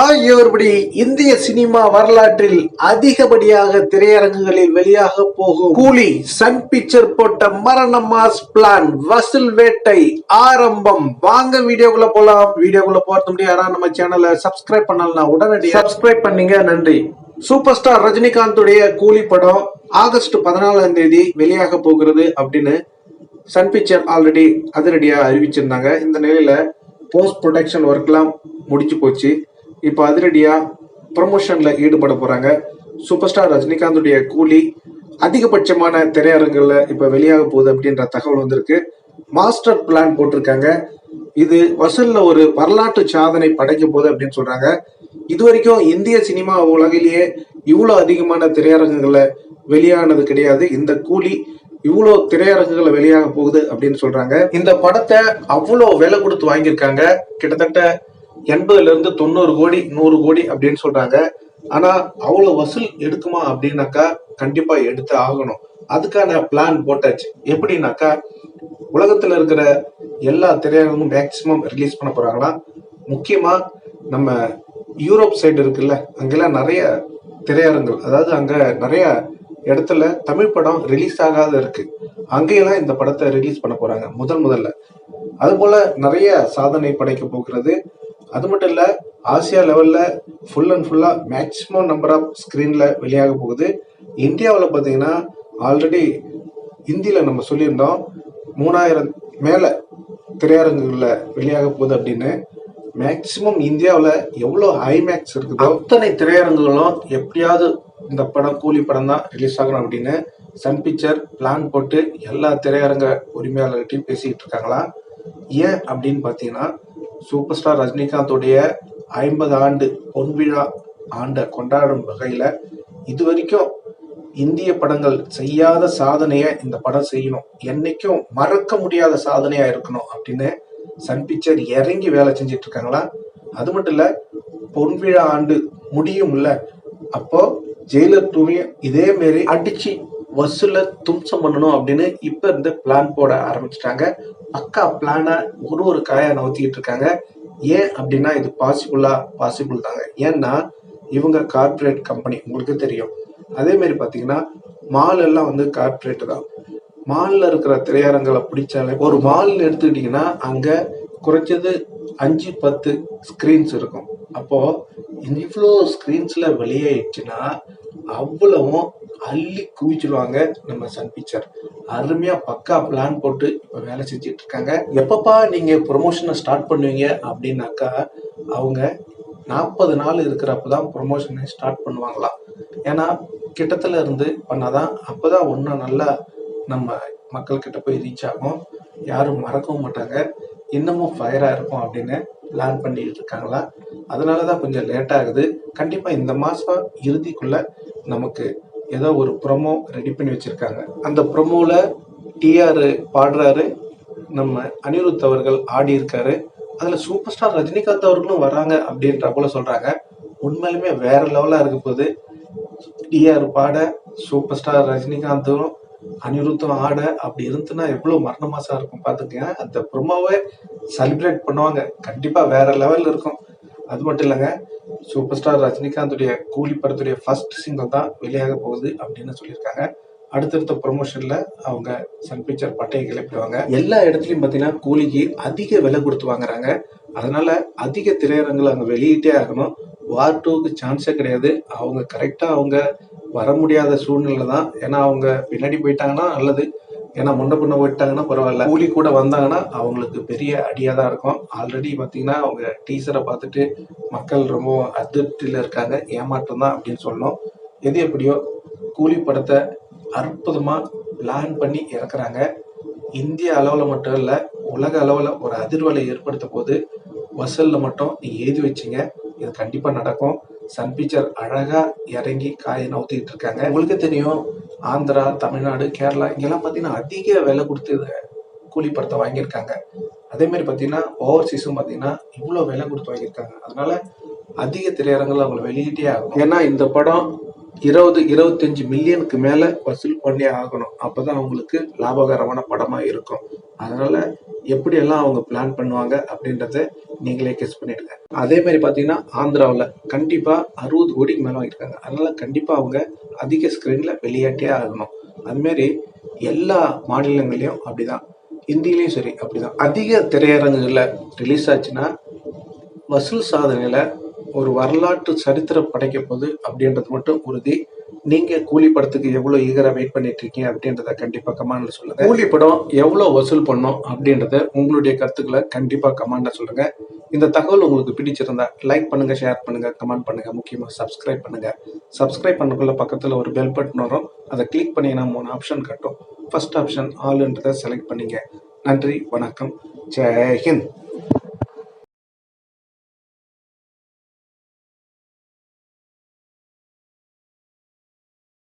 ஆகியோர்படி இந்திய சினிமா வரலாற்றில் அதிகப்படியாக திரையரங்குகளில் வெளியாக போகும் கூலி சன் பிக்சர் போட்ட மரண மாஸ் பிளான் வசூல் வேட்டை ஆரம்பம். வாங்க வீடியோக்குள்ள போலாம். வீடியோக்குள்ள போறது முடியும் யாரா நம்ம சேனலை சப்ஸ்கிரைப் பண்ணலாம் உடனடியாக சப்ஸ்கிரைப் பண்ணீங்க நன்றி. சூப்பர் ஸ்டார் ரஜினிகாந்துடைய கூலி படம் ஆகஸ்ட் பதினாலாம் தேதி வெளியாக போகிறது அப்படின்னு சன் பிக்சர் ஆல்ரெடி அதிரடியா அறிவிச்சிருந்தாங்க. இந்த நிலையில போஸ்ட் ப்ரொடக்ஷன் ஒர்க்லாம் முடிச்சு போச்சு. இப்போ அதிரடியாக ப்ரமோஷனில் ஈடுபட போகிறாங்க சூப்பர் ஸ்டார் ரஜினிகாந்துடைய கூலி அதிகபட்சமான திரையரங்குகளில் இப்போ வெளியாக போகுது அப்படின்ற தகவல் வந்திருக்கு. மாஸ்டர் பிளான் போட்டிருக்காங்க. இது வசூலில் ஒரு வரலாற்று சாதனை படைக்க போகுது அப்படின்னு சொல்கிறாங்க இது வரைக்கும் இந்திய சினிமா உலகிலேயே இவ்வளோ அதிகமான திரையரங்குகளை வெளியானது கிடையாது. இந்த கூலி இவ்வளோ திரையரங்குகளை வெளியாக போகுது அப்படின்னு சொல்றாங்க. இந்த படத்தை அவ்வளோ விலை கொடுத்து வாங்கியிருக்காங்க. கிட்டத்தட்ட எண்பதுல இருந்து தொண்ணூறு கோடி நூறு கோடி அப்படின்னு சொல்றாங்க. ஆனா அவ்வளோ வசூல் எடுக்குமா அப்படின்னாக்கா கண்டிப்பா எடுத்து ஆகணும். அதுக்கான பிளான் போட்டாச்சு. எப்படின்னாக்கா உலகத்துல இருக்கிற எல்லா திரையரங்கும் மேக்சிமம் ரிலீஸ் பண்ண போறாங்கன்னா முக்கியமா நம்ம யூரோப் சைடு இருக்குல்ல அங்கெல்லாம் நிறைய திரையரங்குகள் அதாவது அங்க நிறைய இடத்துல தமிழ் படம் ரிலீஸ் ஆகாத இருக்கு. அங்கேயெல்லாம் இந்த படத்தை ரிலீஸ் பண்ண போறாங்க முதல் முதல்ல. அது போல நிறைய சாதனை படைக்க போகிறது அது மட்டும் இல்லை ஆசியா லெவலில் ஃபுல் அண்ட் ஃபுல்லாக மேக்சிமம் நம்பர் ஆஃப் ஸ்க்ரீனில் வெளியாக போகுது. இந்தியாவில் பார்த்தீங்கன்னா ஆல்ரெடி ஹிந்தியில் நம்ம சொல்லியிருந்தோம் மூணாயிரம் மேலே திரையரங்குகளில் வெளியாக போகுது அப்படின்னு. மேக்சிமம் இந்தியாவில் எவ்வளோ ஐமேக்ஸ் இருக்குதோ அத்தனை திரையரங்குகளும் எப்படியாவது இந்த படம் கூலி படம் தான் ரிலீஸ் ஆகணும் அப்படின்னு சன் பிக்சர் பிளான் போட்டு எல்லா திரையரங்க உரிமையாளர்கிட்டையும் பேசிக்கிட்டு இருக்காங்களா ஏன் அப்படின்னு பார்த்தீங்கன்னா சூப்பர் ஸ்டார் ரஜினிகாந்தோடைய ஐம்பது ஆண்டு பொன் விழா ஆண்டை கொண்டாடும் வகையில் இது வரைக்கும் இந்திய படங்கள் செய்யாத சாதனையை இந்த படம் செய்யணும். என்னைக்கும் மறக்க முடியாத சாதனையா இருக்கணும் அப்படின்னு சன் பிக்சர் இறங்கி வேலை செஞ்சிட்டு இருக்காங்களா? அது மட்டும் இல்ல பொன் விழா ஆண்டு முடியும்ல அப்போ ஜெயிலர் டூவையும் இதே மாரி அடிச்சு வசூல தும்சம் பண்ணணும் அப்படின்னு இப்ப இருந்து பிளான் போட ஆரம்பிச்சிட்டாங்க. பக்கா பிளானா ஒரு ஒரு காயா நவுத்திக்கிட்டு இருக்காங்க. ஏன் அப்படின்னா இது பாசிபிளா பாசிபிள் தாங்க. ஏன்னா இவங்க கார்பரேட் கம்பெனி உங்களுக்கு தெரியும். அதே மாதிரி பாத்தீங்கன்னா மால் எல்லாம் வந்து கார்பரேட் தான். மால்ல இருக்கிற திரையரங்களை பிடிச்சாலே ஒரு மால்னு எடுத்துக்கிட்டீங்கன்னா அங்க குறைஞ்சது அஞ்சு பத்து ஸ்க்ரீன்ஸ் இருக்கும். அப்போ இவ்வளோ ஸ்க்ரீன்ஸில் வெளியாயிடுச்சுன்னா அவ்வளவும் அள்ளி குவிச்சிருவாங்க நம்ம சன் பிக்சர் அருமையா பக்கா பிளான் போட்டு இப்ப வேலை செஞ்சுட்டு இருக்காங்க எப்பப்பா நீங்க ப்ரொமோஷனை ஸ்டார்ட் பண்ணுவீங்க அப்படின்னாக்கா அவங்க நாற்பது நாள் இருக்கிறப்ப தான் ப்ரொமோஷனை ஸ்டார்ட் பண்ணுவாங்களாம் ஏன்னா கிட்டத்துல இருந்து பண்ணாதான் அப்பதான் ஒன்றும் நல்லா நம்ம மக்கள்கிட்ட போய் ரீச் ஆகும். யாரும் மறக்கவும் மாட்டாங்க. இன்னமும் ஃபயராக இருக்கும் அப்படின்னு பிளான் பண்ணிட்டு இருக்காங்களா அதனால தான் கொஞ்சம் லேட் ஆகுது. கண்டிப்பாக இந்த மாதம் இறுதிக்குள்ள நமக்கு ஏதோ ஒரு ப்ரொமோ ரெடி பண்ணி வச்சுருக்காங்க. அந்த ப்ரொமோவில் டிஆர் பாடுறாரு. நம்ம அனிருத் அவர்கள் ஆடி இருக்காரு. அதில் சூப்பர் ஸ்டார் ரஜினிகாந்த் அவர்களும் வராங்க அப்படின்ற போல சொல்கிறாங்க உண்மையிலுமே வேற லெவலாக இருக்க போகுது. டிஆர் பாட சூப்பர் ஸ்டார் ரஜினிகாந்தும் அனிருத்தம் ஆட அப்படி இருந்துன்னா எவ்வளவு மரண மாசம் இருக்கும் பாத்துக்கங்க. அந்த ப்ரொமோவை செலிப்ரேட் பண்ணுவாங்க. கண்டிப்பா வேற லெவல்ல இருக்கும். அது மட்டும் இல்லைங்க சூப்பர் ஸ்டார் ரஜினிகாந்துடைய கூலி படத்துடைய ஃபர்ஸ்ட் சிங்கிள் தான் வெளியாக போகுது அப்படின்னு சொல்லியிருக்காங்க. அடுத்தடுத்த ப்ரொமோஷனில் அவங்க சன் பிக்சர் பட்டையை கிளப்பிடுவாங்க. எல்லா இடத்துலையும் பார்த்தீங்கன்னா கூலிக்கு அதிக விலை கொடுத்து வாங்குறாங்க. அதனால அதிக திரையரங்குகள் அங்கே வெளியிட்டே ஆகணும். வார் டூக்கு சான்ஸே கிடையாது. அவங்க கரெக்டாக அவங்க வர முடியாத சூழ்நிலை தான். ஏன்னா அவங்க பின்னாடி போயிட்டாங்கன்னா நல்லது. ஏன்னா முன்ன பின்ன போயிட்டாங்கன்னா பரவாயில்ல. கூலி கூட வந்தாங்கன்னா அவங்களுக்கு பெரிய அடியாக தான் இருக்கும். ஆல்ரெடி பார்த்தீங்கன்னா அவங்க டீசரை பார்த்துட்டு மக்கள் ரொம்ப அதிருப்தியில் இருக்காங்க. ஏமாற்றம் தான் அப்படின்னு சொல்லணும். எது எப்படியோ கூலி படத்தை அற்புதமாக பிளான் பண்ணி இறக்குறாங்க. இந்திய அளவில் மட்டும் இல்லை உலக அளவில் ஒரு அதிர்வலை ஏற்படுத்த போது வசூலில் மட்டும் நீங்கள் எழுதி வச்சிங்க. இது கண்டிப்பாக நடக்கும். சன் பிக்சர் அழகாக இறங்கி காயை நவுத்திக்கிட்டு இருக்காங்க உங்களுக்கு தெரியும் ஆந்திரா தமிழ்நாடு கேரளா இங்கெல்லாம் பார்த்தீங்கன்னா அதிக விலை கொடுத்து கூலி படத்தை வாங்கியிருக்காங்க. அதேமாரி பார்த்தீங்கன்னா ஓவர்சீஸும் பார்த்தீங்கன்னா இவ்வளோ விலை கொடுத்து வாங்கியிருக்காங்க. அதனால அதிக திரையரங்கில் அவங்களை வெளியிட்டே ஆகும் ஏன்னா இந்த படம் இருபது இருபத்தஞ்சு மில்லியனுக்கு மேலே வசூல் பண்ணி ஆகணும். அப்போ தான் அவங்களுக்கு லாபகரமான படமாக இருக்கும். அதனால் எப்படியெல்லாம் அவங்க பிளான் பண்ணுவாங்க அப்படின்றத நீங்களே கெஸ் பண்ணிடுங்க. அதே மாதிரி பார்த்தீங்கன்னா ஆந்திராவில் கண்டிப்பாக அறுபது கோடிக்கு மேலே வாங்கியிருக்காங்க. அதனால் கண்டிப்பாக அவங்க அதிக ஸ்க்ரீனில் வெளியாட்டே ஆகணும். அதுமாரி எல்லா மாநிலங்களையும் அப்படிதான். ஹிந்திலையும் சரி அப்படிதான். அதிக திரையரங்குகளில் ரிலீஸ் ஆச்சுன்னா வசூல் சாதனையில் ஒரு வரலாற்று சரித்திரம் படைக்க போகுது அப்படின்றது மட்டும் உறுதி. நீங்க கூலி படத்துக்கு எவ்வளவு ஈகரா வெயிட் பண்ணிட்டு இருக்கீங்க அப்படின்றத கண்டிப்பா கமெண்ட்ல சொல்லுங்க. கூலி படம் எவ்வளவு வசூல் பண்ணும் அப்படின்றத உங்களுடைய கருத்துக்களை கண்டிப்பா கமாண்டில் சொல்லுங்க. இந்த தகவல் உங்களுக்கு பிடிச்சிருந்தா லைக் பண்ணுங்க ஷேர் பண்ணுங்க கமெண்ட் பண்ணுங்க. முக்கியமா சப்ஸ்கிரைப் பண்ணுங்க. சப்ஸ்கிரைப் பண்ணக்குள்ள பக்கத்துல ஒரு பெல் பட்டன் வரும். அதை கிளிக் பண்ணீங்கன்னா மூணு ஆப்ஷன் காட்டும். ஃபர்ஸ்ட் ஆப்ஷன் ஆல்ன்றதை செலக்ட் பண்ணீங்க. நன்றி வணக்கம். ஜெய் ஹிந்த்.